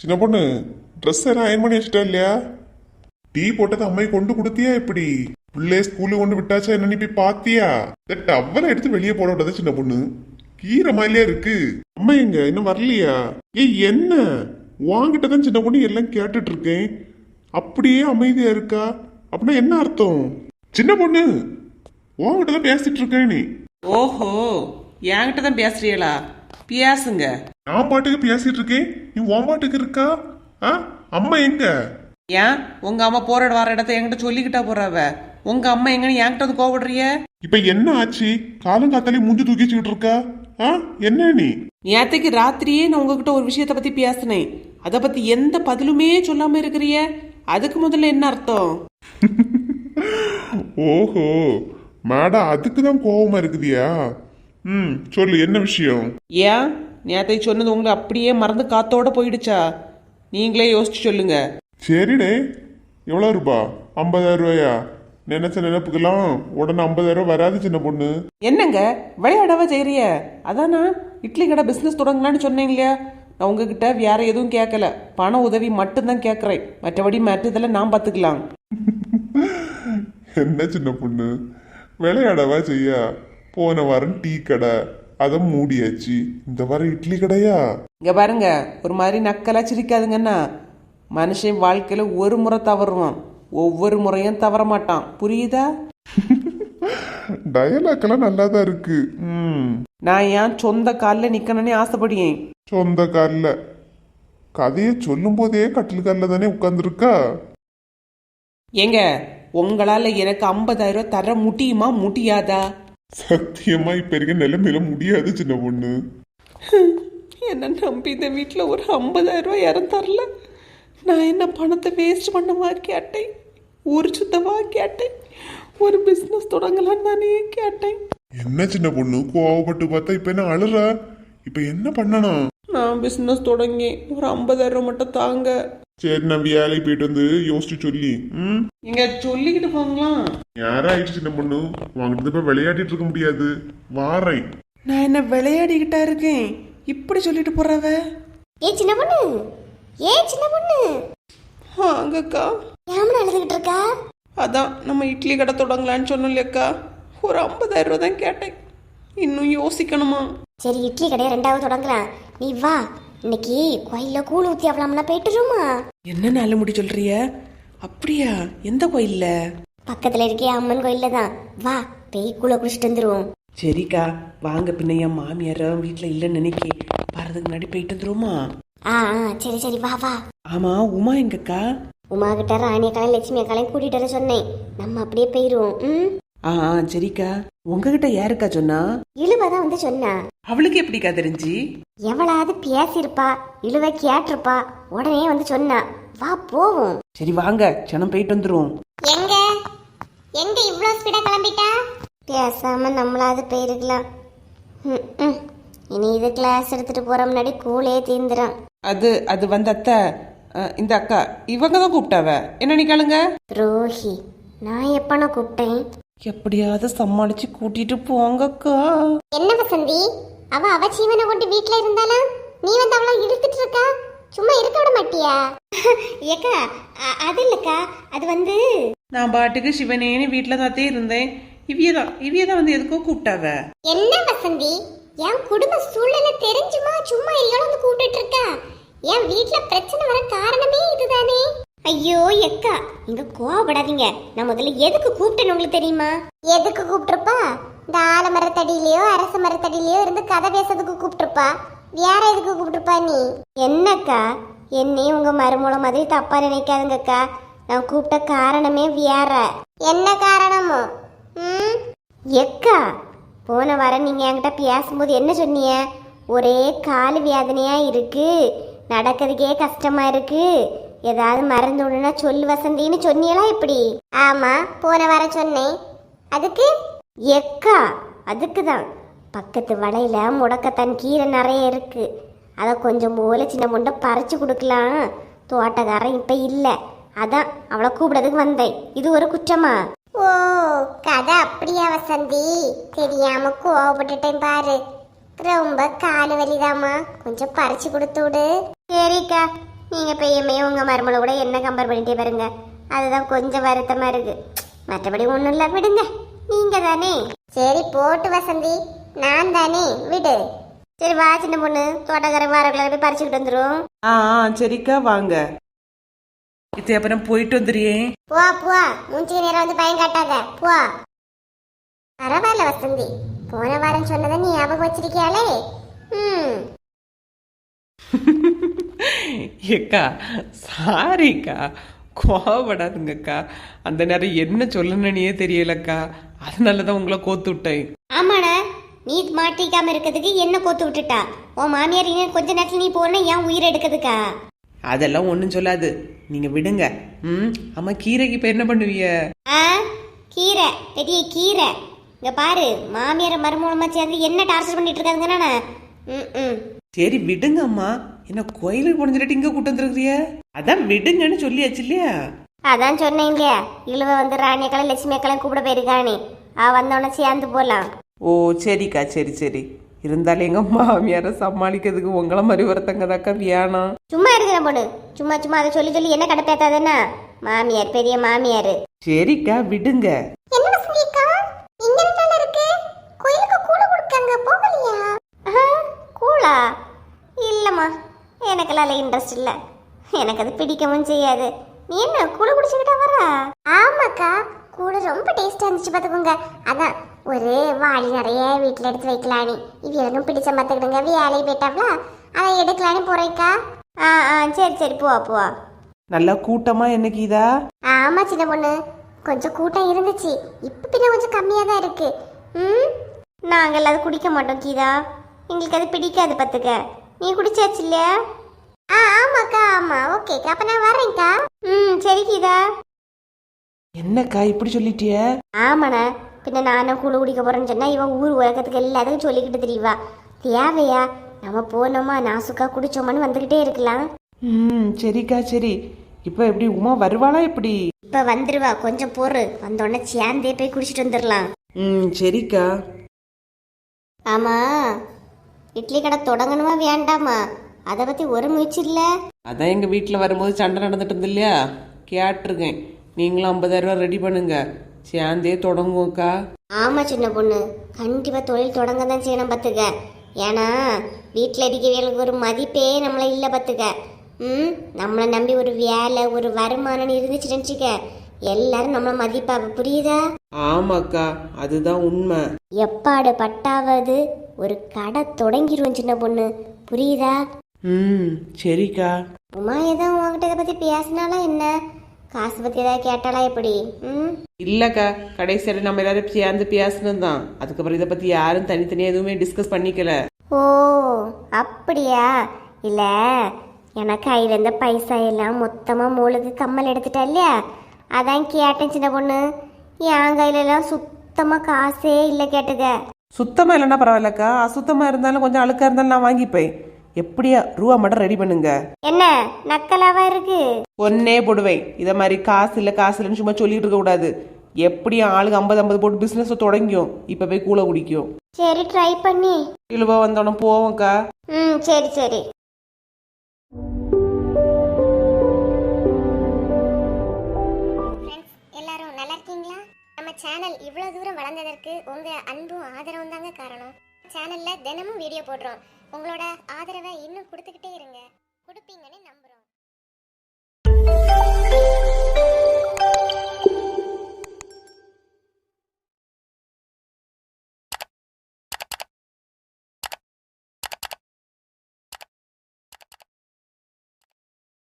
சின்ன பொண்ணு ட்ரெஸ் எல்லாம் அயன் பண்ணி வச்சுட்டா இல்லையா? டீ போட்டதை அம்மை கொண்டு கொடுத்தியா எப்படி? பிள்ளைய ஸ்கூலு கொண்டு விட்டாச்சா என்ன நீ போய் பாத்தியா இந்த டவலை எடுத்து வெளியே போட விட்டதா சின்ன பொண்ணு. கீரை மாதிரியா இருக்கு. அம்மா எங்க? இன்னும் வரலையா? ஏய் என்ன? வாங்கிட்ட தான் சின்ன பொண்ணு எல்லாம் கேட்டுட்டு இருக்கேன். அப்படியே அமைதியா இருக்கா? அப்படின்னா என்ன அர்த்தம்? சின்ன பொண்ணு உன்கிட்ட தான் பேசிட்டு இருக்கேன் நீ. ஓஹோ என்கிட்ட தான் பேசுறீங்களா? பேசுங்க. நான் பாட்டுக்கு பேசிட்டு இருக்கேன் நீ உன் பாட்டுக்கு இருக்கா? ஆ? அம்மா எங்க? ஏன்? உங்க அம்மா போற இடம் வர இடத்த என்கிட்ட சொல்லிக்கிட்டா போறாவ உங்க அம்மா எங்கன்னு என்கிட்ட வந்து கோவப்படுறிய? இப்ப என்ன ஆச்சு? காலங்காத்தாலே மூஞ்சி தூக்கி வச்சுக்கிட்டு இருக்கா? ஆ? என்ன நீ? நேற்றுக்கு ராத்திரியே நான் உங்ககிட்ட ஒரு விஷயத்தை பத்தி பேசினேன். அதை பத்தி எந்த பதிலுமே சொல்லாம இருக்கிறிய? அதுக்கு முதல்ல என்ன அர்த்தம்? ஓஹோ. மேடம் அதுக்கு தான் கோவமா இருக்குதியா? ம் சொல்லு என்ன விஷயம்? ஏன்? நேத்தை சொன்னது உங்களை அப்படியே மறந்து காத்தோட போயிடுச்சா? நீங்களே யோசிச்சு சொல்லுங்க. சரிடே. எவ்வளோ ரூபா? ஐம்பதாயிரம் ரூபாயா? நினைச்ச நினைப்புக்கெல்லாம் உடனே ஐம்பதாயிரம் வராது சின்ன பொண்ணு. என்னங்க? விளையாடவா செய்றிய அதானா? இட்லி கடை பிசினஸ் தொடங்கலான்னு சொன்னேன் இல்லையா? நான் உங்ககிட்ட வேற எதுவும் கேட்கல பண உதவி மட்டும்தான் கேட்கறேன் மற்றபடி மற்றதெல்லாம் நான் பார்த்துக்கலாம் என்ன சின்ன பொண்ணு? விளையாடவா செய்யா? போன வாரம் டீ கடை அதை மூடியாச்சு. இந்த வாரம் இட்லி கடையா? இங்க பாருங்க ஒரு மாதிரி நக்கலா சிரிக்காதுங்கண்ணா மனுஷன் வாழ்க்கையில ஒரு முறை தவறுவான். ஒவ்வொரு முறையும் தவற மாட்டான். புரியுதா? டயலாக்கெல்லாம் நல்லா தான் இருக்கு. ம். நான் ஏன் சொந்த காலில் நிக்கணும்னு ஆசைப்படியேன் சொந்த கால்ல. கதையை சொல்லும் போதே கட்டில் காலில் தானே உட்காந்துருக்கா ஏங்க உங்களால எனக்கு 50000 ரூபாய் தர முடியுமா? முடியாதா? சத்தியமா இப்ப இருக்க நிலைமையில முடியாது சின்ன பொண்ணு. என்ன நம்பி இந்த வீட்டில் ஒரு 50000 ரூபாய் யாரும் தரல நான் என்ன பணத்தை வேஸ்ட் பண்ணவா கேட்டேன்? ஒரு சுத்தவா கேட்டேன்? ஒரு பிஸ்னஸ் தொடங்கலான்னு தானே கேட்டேன். என்ன சின்ன பொண்ணு கோவப்பட்டு பார்த்தா இப்ப என்ன அழுற? இப்ப என்ன பண்ணணும்? நான் பிஸ்னஸ் தொடங்கி ஒரு 50000 ரூபாய் மட்டும் தாங்க. சரி நான் வேலைக்கு போயிட்டு வந்து யோசிச்சு சொல்லி. ம். இங்க சொல்லிக்கிட்டு போங்களாம் யாராயிடுச்சு சின்ன பொண்ணு? வாங்கிட்டு போய் விளையாடிட்டு இருக்க முடியாது. வாரேன். நான் என்ன விளையாடிக்கிட்டா இருக்கேன்? இப்படி சொல்லிட்டு போறவ? ஏ சின்ன பொண்ணு? ஏ சின்ன பொண்ணு? அங்கக்கா ஏமன அழுதுகிட்டு இருக்கா? அதான் நம்ம இட்லி கடை தொடங்கலான்னு சொன்னோம் இல்லையாக்கா ஒரு 50000 ரூபாய் தான் கேட்டேன். இன்னும் யோசிக்கணுமா? சரி இட்லி கடையை ரெண்டாவது தொடங்கலாம். நீ வா. இன்னைக்கு கோயில்ல கூழ் ஊத்தி அவலாம்னா போயிட்டுருமா? என்ன நல்ல முடி சொல்றிய? அப்படியா? எந்த கோயில்ல? பக்கத்துல இருக்கே அம்மன் கோயில்ல தான் வா பேய் கூழ குடிச்சிட்டு வந்துருவோம். சரிக்கா வாங்க பின்ன என் மாமியார் வீட்டில் இல்லைன்னு நினைக்கி வரதுக்கு முன்னாடி போயிட்டு வந்துருவோமா? ஆ ஆ சரி சரி வா வா. ஆமா உமா எங்கக்கா? உமா கிட்ட ராணி அக்காலையும் லட்சுமி அக்காலையும் கூட்டிட்டு வர சொன்னேன். நம்ம அப்படியே போயிருவோம் ம்? ஆ சரிக்கா. உங்ககிட்ட யாருக்கா சொன்னா? இழுவ தான் வந்து சொன்னா. அவளுக்கு எப்படிக்கா தெரிஞ்சு? எவளாவது பேசியிருப்பா இழுவ கேட்டிருப்பா உடனே வந்து சொன்னா. வா போவோம். சரி வாங்க. சனம் போயிட்டு வந்துருவோம். எங்க? எங்க இவ்ளோ ஸ்பீடா கிளம்பிட்டா? பேசாம நம்மளாவது போயிருக்கலாம். ம், ம். இனி இது கிளாஸ் எடுத்துட்டு போற முன்னாடி கூலே தீந்துரும். அது அது வந்து அத்தை. இந்த அக்கா. இவங்க தான் கூப்பிட்டாவ. என்ன நிக்காளுங்க ரோஹி நான் எப்பன கூப்பிட்டேன்? எப்படியாவது சமாளிச்சு கூட்டிட்டு போங்கக்கா என்ன வசந்தி? அவ அவ ஜீவனை கொண்டு வீட்ல இருந்தாலும் நீ வந்து அவளை இழுத்துட்டு இருக்கா? சும்மா இருக்க விட மாட்டியா? ஏக்கா அ- அது இல்லக்கா அது வந்து நான் பாட்டுக்கு சிவனேன்னு வீட்டில் தாத்தே இருந்தேன். இவிய தான் இவிய தான் வந்து எதுக்கோ கூப்பிட்டாவ. என்ன வசந்தி? என் குடும்ப சூழ்நிலை தெரிஞ்சுமா? சும்மா எல்லாம் வந்து கூப்பிட்டு இருக்கா? என் வீட்ல பிரச்சனை வர காரணமே இதுதானே? ஐயோ எக்கா நீங்க கோவப்படாதீங்க. நான் முதல்ல எதுக்கு கூப்பிட்டேன்னு உங்களுக்கு தெரியுமா? எதுக்கு கூப்பிட்டுருப்பா? இந்த ஆலமரத்தடியிலயோ அரச மரத்தடியிலயோ இருந்து கதை பேசுறதுக்கு கூப்பிட்டுருப்பா. வேற எதுக்கு கூப்பிட்டுருப்பா நீ? என்னக்கா? என்னையும் உங்க மருமூல மாதிரி தப்பா நினைக்காதுங்கக்கா. நான் கூப்பிட்ட காரணமே வேற. என்ன காரணமோ? ம்? எக்கா போன வாரம் நீங்க என்கிட்ட பேசும்போது என்ன சொன்னீங்க? ஒரே கால் வேதனையா இருக்கு. நடக்கிறதுக்கே கஷ்டமா இருக்கு. ஏதாவது மறந்து விடுனா சொல்லு வசந்தின்னு சொன்னீங்களா இப்படி? ஆமா போன வாரம் சொன்னேன். அதுக்கு? எக்கா அதுக்கு தான் பக்கத்து வலையில முடக்கத்தான் கீரை நிறைய இருக்கு. அதை கொஞ்சம் போல சின்ன முண்டை பறிச்சு கொடுக்கலாம். தோட்டக்காரன் இப்ப இல்லை. அதான் அவளை கூப்பிடறதுக்கு வந்தேன். இது ஒரு குற்றமா? ஓ கதை அப்படியா வசந்தி? தெரியாம கோவப்பட்டுட்டேன் பாரு. ரொம்ப காலு வலிதாம்மா. கொஞ்சம் பறிச்சு கொடுத்து விடு. சரிக்கா. நீங்க பையமையும் உங்க மருமலை கூட என்ன கம்பேர் பண்ணிட்டே பாருங்க. அதுதான் கொஞ்சம் வருத்தமா இருக்கு. மற்றபடி ஒண்ணும் இல்ல விடுங்க. நீங்க தானே. சரி போட்டு வசந்தி. நான் தானே. விடு. சரி வா சின்ன பொண்ணு. தோட்டக்காரன் வாரக்குள்ள போய் பறிச்சுக்கிட்டு வந்துரும். ஆ ஆ, சரிக்கா வாங்க. இது அப்புறம் போயிட்டு வந்துடுறியே போ போ. மூஞ்சி நேரம் வந்து பயம் காட்டாத. போ. பரவாயில்ல வசந்தி. போன வாரம் சொன்னதை நீ ஞாபகம் வச்சிருக்கியாளே? ம். ஏக்கா சாரிக்கா கோவப்படாதுங்கக்கா. அந்த நேரம் என்ன சொல்லணுன்னே தெரியலக்கா. அதனால தான் உங்களை கோத்து விட்டேன். ஆமாடா நீ மாட்டிக்காம இருக்கிறதுக்கு என்ன கோத்து விட்டுட்டா? உன் மாமியார் இன்னும் கொஞ்ச நேரத்துல நீ போனா ஏன் உயிர் எடுக்கிறதுக்கா? அதெல்லாம் ஒன்றும் சொல்லாது. நீங்கள் விடுங்க. ம் அம்மா கீரைக்கு இப்போ என்ன பண்ணுவீங்க? ஆ கீரை பெரிய கீரை. இங்க பாரு மாமியார மருமூலமா சேர்ந்து என்ன டார்ச்சர் பண்ணிட்டு இருக்காதுங்க ம் ம். சரி விடுங்க அம்மா. என்ன கோயிலுக்கு போனதுட்டு இங்கே கூட்டு வந்துருக்கிறிய? அதான் விடுங்கன்னு சொல்லியாச்சு இல்லையா? அதான் சொன்னேன் இல்லையா இழுவ வந்து ராணியக்காலம் லட்சுமி அக்காலம் கூப்பிட போயிருக்கானே. அவ வந்தோடனே சேர்ந்து போலாம். ஓ சரிக்கா சரி சரி. இருந்தாலும் எங்க மாமியாரை சமாளிக்கிறதுக்கு உங்களை மாதிரி ஒருத்தங்க தாக்கா வேணாம் சும்மா இருக்கிற பொண்ணு. சும்மா சும்மா அதை சொல்லி சொல்லி என்ன கடப்பேத்தாதேன்னா மாமியார் பெரிய மாமியார். சரிக்கா விடுங்க. என்ன வசந்திக்கா இங்க தான இருக்கு கோயிலுக்கு கூழ கொடுக்காங்க போகலையா கூழா இல்லம்மா எனக்கெல்லாம் இன்ட்ரெஸ்ட் இல்ல. எனக்கு அது பிடிக்கவும் செய்யாது. நீ என்ன கூழ குடிச்சுக்கிட்டா வரா ஆமாக்கா கூழ ரொம்ப டேஸ்டா இருந்துச்சு பாத்துக்கோங்க. அதான் ஒரு வாளி நிறைய வீட்டில் எடுத்து வைக்கலானி இது எனக்கும் பிடிச்ச பார்த்துக்கிடுங்க வேலையை போயிட்டாப்ல அதை எடுக்கலான்னு போறேக்கா ஆ ஆ சரி சரி போவா போவா. நல்லா கூட்டமா என்ன கீதா? ஆமா சின்ன பொண்ணு. கொஞ்சம் கூட்டம் இருந்துச்சு. இப்ப பின்ன கொஞ்சம் கம்மியா தான் இருக்கு. ம்? நாங்கள் அது குடிக்க மாட்டோம் கீதா. எங்களுக்கு அது பிடிக்காது பத்துக்க. நீ குடிச்சாச்சு இல்லையா? ஆ ஆமாக்கா ஆமா. ஓகேக்கா அப்ப நான் வரேன்க்கா ம் சரி கீதா. என்னக்கா இப்படி சொல்லிட்டிய? ஆமாண்ணா. பின்ன நானும் குழு குடிக்க போறேன்னு சொன்னா இவன் ஊர் உலகத்துக்கு எல்லாத்துக்கும் சொல்லிக்கிட்டு தெரியவா தேவையா? நம்ம போனோமா? நாசுக்கா குடிச்சோமான்னு வந்துகிட்டே இருக்கலாம். ம் சரிக்கா சரி. இப்போ எப்படி உமா வருவாளா எப்படி? இப்ப வந்துருவா. கொஞ்சம் பொறு. வந்தோடனே சேர்ந்தே போய் குடிச்சிட்டு வந்துடலாம் ம் சரிக்கா. ஆமா. இட்லி கடை தொடங்கணுமா வேண்டாமா? அதை பத்தி ஒரு முயற்சி இல்ல. அதான் எங்க வீட்டில் வரும்போது சண்டை நடந்துட்டு இருந்து இல்லையா? கேட்டிருக்கேன். நீங்களும் ஐம்பதாயிரம் ரூபா ரெடி பண்ணுங்க. சேர்ந்தே தொடங்குவோக்கா ஆமா சின்ன பொண்ணு. கண்டிப்பா தொழில் தொடங்க தான் செய்யணும் பத்துக்க. ஏன்னா வீட்டில் இருக்கிறவங்களுக்கு ஒரு மதிப்பே நம்மள இல்ல பத்துக்க. ம் நம்மளை நம்பி ஒரு வேலை ஒரு வருமானம் இருந்துச்சுன்னு வச்சுக்க. எல்லாரும் நம்மள மதிப்பாங்க புரியுதா? ஆமாக்கா அதுதான் உண்மை. எப்பாடு பட்டாவது ஒரு கடை தொடங்கிடுவோம் சின்ன பொண்ணு. புரியுதா? ம் சரிக்கா. உமா ஏதோ உங்ககிட்ட இதை பத்தி பேசினாலா என்ன? காசு பத்தி ஏதாவது கேட்டாலா எப்படி? ம்? இல்லக்கா கடைசியில் நம்ம எல்லாரும் சேர்ந்து பேசணும் தான் அதுக்கப்புறம் இதை பற்றி யாரும் தனித்தனியாக எதுவுமே டிஸ்கஸ் பண்ணிக்கல. ஓ அப்படியா? இல்ல எனக்கு கையில இருந்த பைசா எல்லாம் மொத்தமா மூளுக்கு கம்மல் எடுத்துட்டா இல்லையா? அதான் கேட்டேன் சின்ன பொண்ணு. என் கையில எல்லாம் சுத்தமா காசே இல்லை கேட்டுக்க சுத்தமாக இல்லைன்னா பரவாயில்லக்கா. அசுத்தமாக இருந்தாலும் கொஞ்சம் அழுக்காக இருந்தாலும் நான் வாங்கிப்பேன். எப்படியா ரூபா மட்டும் ரெடி பண்ணுங்க. என்ன நக்கலாவா இருக்கு? ஒன்னே போடுவேன். இதை மாதிரி காசு இல்லை காசு இல்லைன்னு சும்மா சொல்லிட்டு இருக்க கூடாது. எப்படியும் ஆளுக்கு ஐம்பது ஐம்பது போட்டு பிஸ்னஸ் தொடங்கியும். இப்போ போய் கூலை குடிக்கும். சரி ட்ரை பண்ணி. இழுவ வந்தோடனே போவோம்க்கா. ம் சரி சரி. எல்லாரும் நல்லா இருக்கீங்களா? நம்ம சேனல் இவ்வளோ தூரம் வளர்ந்ததற்கு உங்க அன்பும் ஆதரவும் தாங்க காரணம். சேனல்ல தினமும் வீடியோ போடுறோம். உங்களோட ஆதரவை இன்னும் கொடுத்துக்கிட்டே இருங்க.